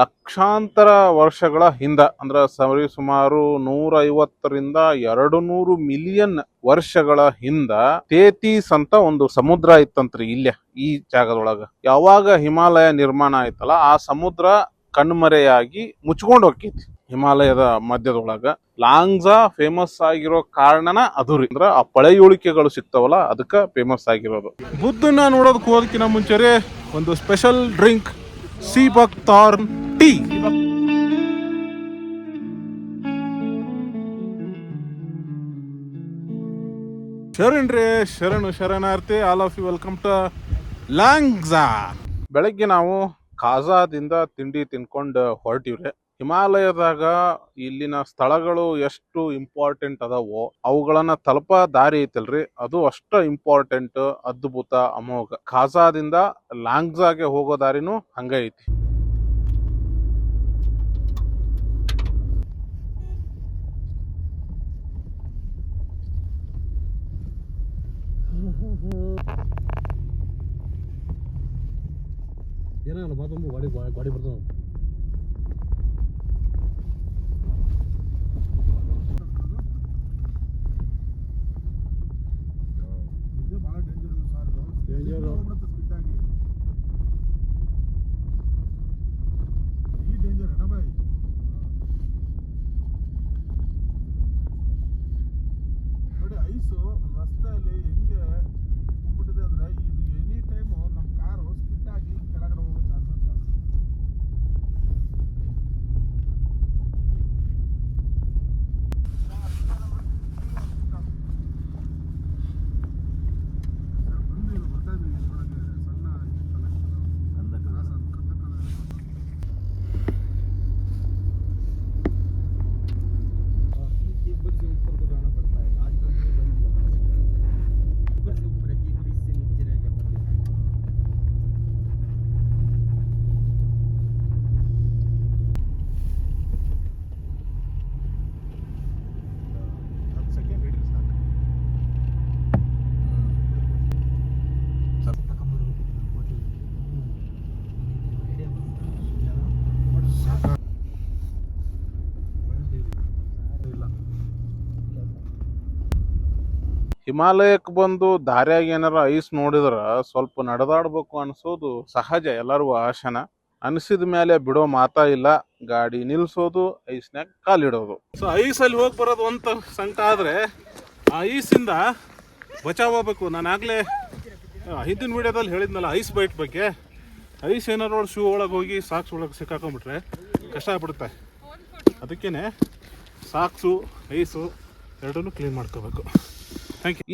ಲಕ್ಷಾಂತರ ವರ್ಷಗಳ ಹಿಂದ, ಅಂದ್ರೆ ಸರಿ ಸುಮಾರು ನೂರ ಐವತ್ತರಿಂದ ಎರಡು ನೂರು ಮಿಲಿಯನ್ ವರ್ಷಗಳ ಹಿಂದ ತೇತೀಸ್ ಅಂತ ಒಂದು ಸಮುದ್ರ ಇತ್ತಂತ್ರಿ ಇಲ್ಲೇ, ಈ ಜಾಗದೊಳಗ. ಯಾವಾಗ ಹಿಮಾಲಯ ನಿರ್ಮಾಣ ಆಯ್ತಲ್ಲ, ಆ ಸಮುದ್ರ ಕಣ್ಮರೆಯಾಗಿ ಮುಚ್ಕೊಂಡು ಹೋಗ್ತೈತಿ ಹಿಮಾಲಯದ ಮಧ್ಯದೊಳಗ. ಲಾಂಗ್ಸಾ ಫೇಮಸ್ ಆಗಿರೋ ಕಾರಣನ ಅದು ರೀ, ಅಂದ್ರ ಆ ಪಳೆಯುಳಿಕೆಗಳು ಸಿಗ್ತಾವಲ್ಲ, ಅದಕ್ಕೆ ಫೇಮಸ್ ಆಗಿರೋದು. ಬುದ್ಧನ ನೋಡೋದಕ್ಕೆ ಹೋದಕ್ಕಿಂತ ಮುಂಚೆರೆ ಒಂದು special drink sea buckthorn tea ಶರಣ್ ಶರಣು ಶರಣಾರ್ಥಿ all of you welcome to Langza ಬೆಳಗ್ಗೆ ನಾವು ಕಾಜಾದಿಂದ ತಿಂಡಿ ತಿನ್ಕೊಂಡು ಹೊರಟಿವ್ರಿ. ಹಿಮಾಲಯದಾಗ ಇಲ್ಲಿನ ಸ್ಥಳಗಳು ಎಷ್ಟು ಇಂಪಾರ್ಟೆಂಟ್ ಅದಾವೋ ಅವುಗಳನ್ನ ತಲುಪ ದಾರಿ ಐತಲ್ರಿ. ಅದು ಅಷ್ಟ ಇಂಪಾರ್ಟೆಂಟ್ ಅದ್ಭುತ, ಅಮೋಘ. ಖಾಸಾದಿಂದ ಲಾಂಗ್ಸಾಗೆ ಹೋಗೋ ದಾರಿನೂ ಹಂಗ ಐತಿ. ಏನಾಗಲ್ಲ ಮತ್ತೊಂದು ಗಾಡಿ ಗಾಡಿ ಬರ್ತಾವ ಇದು ಬಹಳ ಡೇಂಜರ್ ಸರ್ Danger. ಈ ಡೇಂಜರ್ ಏನ ಬಾಯ್ ನೋಡಿ ಐಸು ರಸ್ತೆಯಲ್ಲಿ ಹೆಂಗೆ ಹಿಮಾಲಯಕ್ಕೆ ಬಂದು ದಾರ್ಯಾಗ ಏನಾರ ಐಸ್ ನೋಡಿದ್ರೆ ಸ್ವಲ್ಪ ನಡೆದಾಡ್ಬೇಕು ಅನ್ಸೋದು ಸಹಜ, ಎಲ್ಲರಿಗೂ ಆಶನ. ಅನಿಸಿದ ಮೇಲೆ ಬಿಡೋ ಮಾತಾ ಇಲ್ಲ. ಗಾಡಿ ನಿಲ್ಸೋದು, ಐಸ್ನ್ಯಾಗ ಕಾಲಿಡೋದು. ಸೊ ಐಸ್ ಅಲ್ಲಿ ಹೋಗಿ ಬರೋದು ಅಂತ ಸಂಕಟ ಆದ್ರೆ ಆ ಐಸಿಂದ ಹೋಗ್ಬೇಕು ನಾನು ಆಗ್ಲೇ ಹಿಂದಿನ ವಿಡಿಯೋದಲ್ಲಿ ಹೇಳಿದ್ನಲ್ಲ ಐಸ್ ಬೈಟ್ ಬಗ್ಗೆ. ಐಸ್ ಏನಾರು ಶೂ ಒಳಗೆ ಹೋಗಿ ಸಾಕ್ಸ್ ಒಳಗೆ ಸಿಕ್ಕಾಕೊಂಡ್ಬಿಟ್ರೆ ಕಷ್ಟ ಆಗ್ಬಿಡುತ್ತೆ. ಅದಕ್ಕೇನೆ ಸಾಕ್ಸು, ಐಸು ಎರಡನ್ನೂ ಕ್ಲೀನ್ ಮಾಡ್ಕೋಬೇಕು.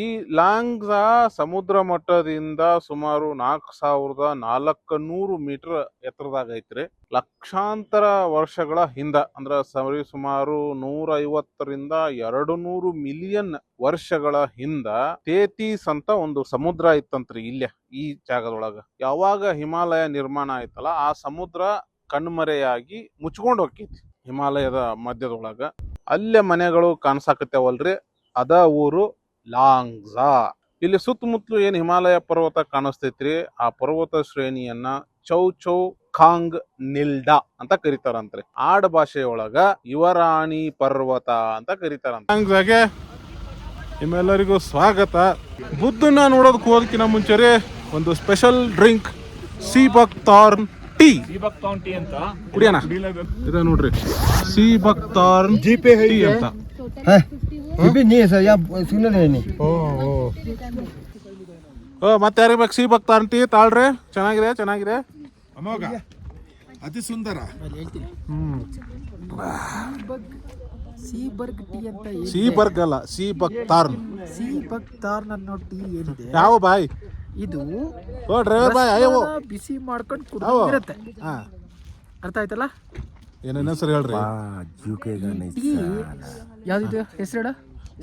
ಈ ಲಾಂಗ್ಜಾ ಸಮುದ್ರ ಮಟ್ಟದಿಂದ ಸುಮಾರು ನಾಲ್ಕು ಸಾವಿರದ ನಾಲ್ಕು ನೂರು ಮೀಟರ್ ಎತ್ತರದಾಗ ಐತ್ರಿ ಲಕ್ಷಾಂತರ ವರ್ಷಗಳ ಹಿಂದ, ಅಂದ್ರ ಸರಿ ಸುಮಾರು ನೂರ ಐವತ್ತರಿಂದ ಎರಡು ನೂರು ಮಿಲಿಯನ್ ವರ್ಷಗಳ ಹಿಂದ ತೇತೀಸ್ ಅಂತ ಒಂದು ಸಮುದ್ರ ಇತ್ತಂತ್ರಿ ಇಲ್ಲೇ ಈ ಜಾಗದೊಳಗ. ಯಾವಾಗ ಹಿಮಾಲಯ ನಿರ್ಮಾಣ ಆಯ್ತಲ್ಲ, ಆ ಸಮುದ್ರ ಕಣ್ಮರೆಯಾಗಿ ಮುಚ್ಕೊಂಡು ಹೋಗ್ತೈತಿ ಹಿಮಾಲಯದ ಮಧ್ಯದೊಳಗ. ಅಲ್ಲೇ ಮನೆಗಳು ಕಾಣಿಸಾಕತ್ತೇವಲ್ರಿ, ಅದ ಊರು ಲಾಂಗ್ಝಾ ಇಲ್ಲಿ ಸುತ್ತಮುತ್ತಲು ಏನು ಹಿಮಾಲಯ ಪರ್ವತ ಕಾಣಿಸ್ತೈತ್ರಿ? ಆ ಪರ್ವತ ಶ್ರೇಣಿಯನ್ನ ಚೌ ಚೌ ಖಾಂಗ್ ನಿಲ್ಡಾ ಅಂತ ಕರೀತಾರಂತ್ರಿ. ಆಡ್ ಭಾಷೆಯೊಳಗ ಯುವರಾಣಿ ಪರ್ವತ ಅಂತ ಕರೀತಾರಂತೆ ನಿಮ್ಮೆಲ್ಲರಿಗೂ ಸ್ವಾಗತ. ಬುದ್ಧನ ನೋಡೋದಕ್ಕೆ ಹೋದಕ್ಕಿಂತ ಮುಂಚೆ ರೀ ಒಂದು special drink sea buckthorn tea. Tea ಅಂತ? ಕುಡಿಯೋಣ? ಇದೆ ನೋಡ್ರಿ. ಸೀಬಕ್ ಥಾರ್ನ್ ಜಿ ಟೀ ಅಂತ. ಇಬ್ಬಿ ನೀ ಸರ್ ಯಾ ಸುಮ್ಮನೆ ನೀ ಓ ಓ ಮತ್ತೆ ಯಾರಿಗೆ ಬೇಕು ಸಿ ಭಕ್ತ ಅಂತಿ ತಾಳ್ರೆ ಚೆನ್ನಾಗಿದೆ ಚೆನ್ನಾಗಿದೆ ಅಮೋಗ ಅತಿ ಸುಂದರ ಸಿ ಬರ್ಗ್ ಅಲ್ಲ sea buckthorn sea buckthorn ಅನ್ನೋ ಟೀ ಏನಿದೆ ಯಾವ ಬಾಯ್? ಇದು ಓ ಡ್ರೈವರ್ ಬಾಯ್ ಅಯ್ಯೋ. ಬಿಸಿ ಮಾಡ್ಕೊಂಡು ಕುಡಿದಿರುತ್ತೆ. ಅರ್ಥ ಆಯ್ತಲ್ಲ? ಏನೇನು ಹೆಸರು ಹೇಳ್ರಿ? ಯಾವ್ದಿದೆ ಯಾವ್ದಿದು? ಹೆಸರು ಹೇಳ.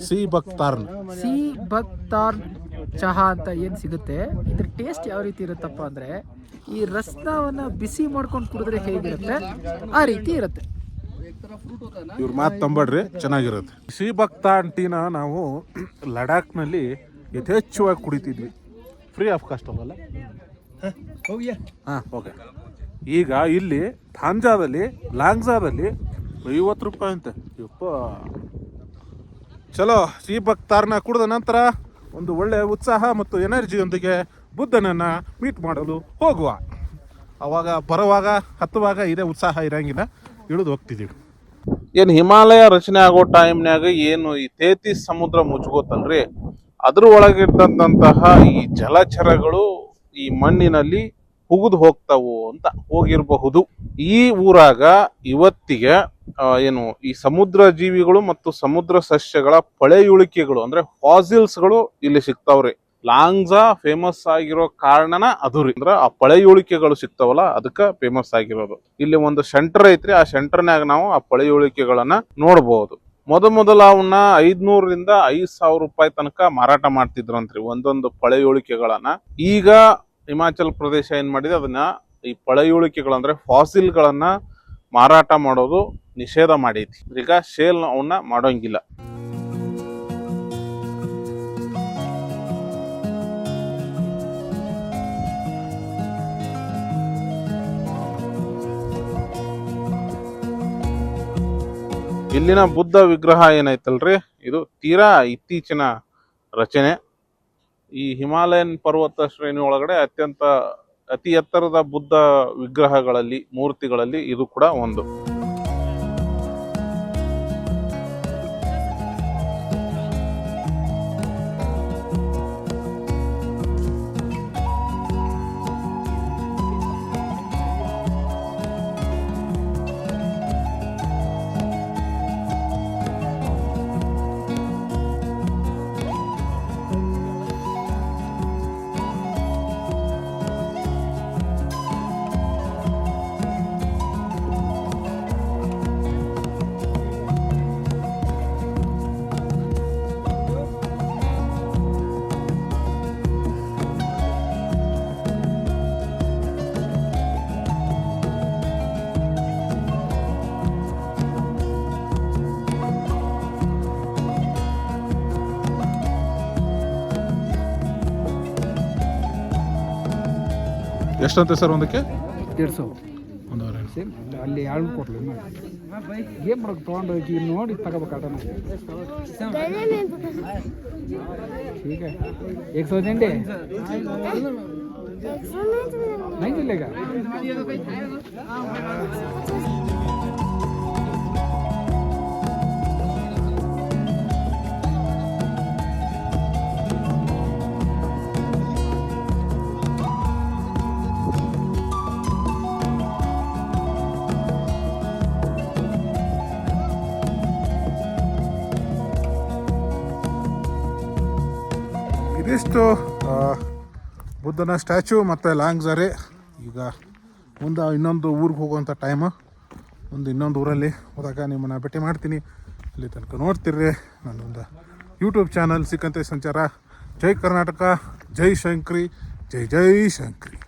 ಸಿ ಬಕ್ತಾರ್ನ್ ಸಿ ಬಕ್ತಾರ್ ಚಹಾ ಅಂತ ಏನು ಸಿಗುತ್ತೆ? ಇದ್ರ ಟೇಸ್ಟ್ ಯಾವ ರೀತಿ ಇರುತ್ತಪ್ಪ ಅಂದರೆ ಈ ರಸ್ನಾವನ್ನು ಬಿಸಿ ಮಾಡ್ಕೊಂಡು ಕುಡಿದ್ರೆ ಹೇಗಿರುತ್ತೆ? ಆ ರೀತಿ ಇರುತ್ತೆ. ಇವ್ರ ಮಾತು ತಂಬಡ್ರಿ ಚೆನ್ನಾಗಿರುತ್ತೆ. ಸಿ ಬಕ್ತಾರ್ನ್ ಟೀನ ನಾವು ಲಡಾಖ್ನಲ್ಲಿ ಯಥೇಚ್ಛವಾಗಿ ಕುಡಿತಿದ್ವಿ. ಫ್ರೀ ಆಫ್ ಕಾಸ್ಟ್ ಅಲ್ಲ? ಹಾಂ ಓಕೆ ಈಗ ಇಲ್ಲಿ ಥಾಂಜಾದಲ್ಲಿ, ಲಾಂಗ್ಜಾದಲ್ಲಿ ಐವತ್ತು ರೂಪಾಯಿ ಅಂತೆ. ಯಪ್ಪ. ಚಲೋ ಈ ಭಕ್ತಾರನ್ನ ಕುಡಿದ ನಂತರ ಒಂದು ಒಳ್ಳೆಯ ಉತ್ಸಾಹ ಮತ್ತು ಎನರ್ಜಿಯೊಂದಿಗೆ ಬುದ್ಧನನ್ನು ಮೀಟ್ ಮಾಡಲು ಹೋಗುವ. ಅವಾಗ, ಬರುವಾಗ, ಹತ್ತುವಾಗ ಇದೇ ಉತ್ಸಾಹ ಇರಂಗಿಲ್ಲ. ಇಳಿದು ಹೋಗ್ತಿದ್ದೀವಿ. ಏನು ಹಿಮಾಲಯ ರಚನೆ ಆಗೋ ಟೈಮ್ನಾಗ ಏನು ಈ ತೇತಿ ಸಮುದ್ರ ಮುಚ್ಕೋತಲ್ರಿ ಅದ್ರ ಒಳಗಿದ್ದಂತಹ ಈ ಜಲಚರಗಳು ಈ ಮಣ್ಣಿನಲ್ಲಿ ಹುಗಿದು ಹೋಗ್ತಾವು ಅಂತ ಹೋಗಿರಬಹುದು. ಈ ಊರಾಗ ಇವತ್ತಿಗೆ ಏನು, ಈ ಸಮುದ್ರ ಜೀವಿಗಳು ಮತ್ತು ಸಮುದ್ರ ಸಸ್ಯಗಳ ಪಳೆಯುಳಿಕೆಗಳು, ಅಂದ್ರೆ ಫಾಸಿಲ್ಸ್ಗಳು ಇಲ್ಲಿ ಸಿಗ್ತಾವ್ರಿ. ಲಾಂಗ್ಸಾ ಫೇಮಸ್ ಆಗಿರೋ ಕಾರಣನ ಅದು ರೀ. ಅಂದ್ರ ಆ ಪಳೆಯುಳಿಕೆಗಳು ಸಿಗ್ತಾವಲ್ಲ, ಅದಕ್ಕೆ ಫೇಮಸ್ ಆಗಿರೋದು. ಇಲ್ಲಿ ಒಂದು ಸೆಂಟರ್ ಐತ್ರಿ, ಆ ಸೆಂಟರ್ನಾಗ ನಾವು ಆ ಪಳೆಯುಳಿಕೆಗಳನ್ನ ನೋಡಬಹುದು ಮೊದಮೊದಲ ಅವನ್ನ ಐದ್ನೂರರಿಂದ ಐದ್ ಸಾವಿರ ರೂಪಾಯಿ ತನಕ ಮಾರಾಟ ಮಾಡ್ತಿದ್ರಂತ್ರಿ ಒಂದೊಂದು ಪಳೆಯುಳಿಕೆಗಳನ್ನ. ಈಗ ಹಿಮಾಚಲ್ ಪ್ರದೇಶ ಏನು ಮಾಡಿದೆ, ಅದನ್ನ ಈ ಪಳೆಯುಳಿಕೆಗಳಂದ್ರೆ ಫಾಸಿಲ್ಗಳನ್ನ ಮಾರಾಟ ಮಾಡೋದು ನಿಷೇಧ ಮಾಡೈತಿ. ಈಗ ಶೇಲ್ ಅವನ್ನ ಮಾಡೋಂಗಿಲ್ಲ. ಇಲ್ಲಿನ ಬುದ್ಧ ವಿಗ್ರಹ ಏನೈತಲ್ರಿ? ಇದು ತೀರಾ ಇತ್ತೀಚಿನ ರಚನೆ. ಈ ಹಿಮಾಲಯನ್ ಪರ್ವತ ಶ್ರೇಣಿ ಒಳಗಡೆ ಅತ್ಯಂತ ಅತಿ ಎತ್ತರದ ಬುದ್ಧ ವಿಗ್ರಹಗಳಲ್ಲಿ ಮೂರ್ತಿಗಳಲ್ಲಿ ಇದು ಕೂಡ ಒಂದು. ಎಷ್ಟಂತೆ ಸರ್ ಒಂದಕ್ಕೆ? ಎರಡು ಸಾವಿರ. ಒಂದೂವರೆ ಸೇಮ್. ಅಲ್ಲಿ ಯಾರು ಕೊಟ್ಲು ಏನು ಮಾಡೋಕೆ ತೊಗೊಂಡು ಹೋಗಿ ನೋಡಿ ತಗೋಬೇಕಾಟ ಈಗ ಏಕ್ ಸಾವಿರದ ನೈನ್ ಇಲ್ಲ ಈಗ? ಇದಿಷ್ಟು ಆ, ಬುದ್ಧನ ಸ್ಟ್ಯಾಚು ಮತ್ತು ಲಾಂಗ್ ಝರಿ. ಈಗ ಮುಂದೆ ಇನ್ನೊಂದು ಊರಿಗೆ ಹೋಗುವಂಥ ಟೈಮು ಒಂದು ಇನ್ನೊಂದು ಊರಲ್ಲಿ ಹೋದಾಗ ನಿಮ್ಮನ್ನು ಭೇಟಿ ಮಾಡ್ತೀನಿ. ಅಲ್ಲಿ ತನಕ ನೋಡ್ತಿರ್ರಿ. ನನ್ನೊಂದು ಯೂಟ್ಯೂಬ್ ಚಾನಲ್ ಸಿಕ್ಕಂತೆ ಸಂಚಾರ. ಜೈ ಕರ್ನಾಟಕ ಜೈ ಶಂಕ್ರಿ ಜೈ ಜೈ ಶಂಕ್ರಿ.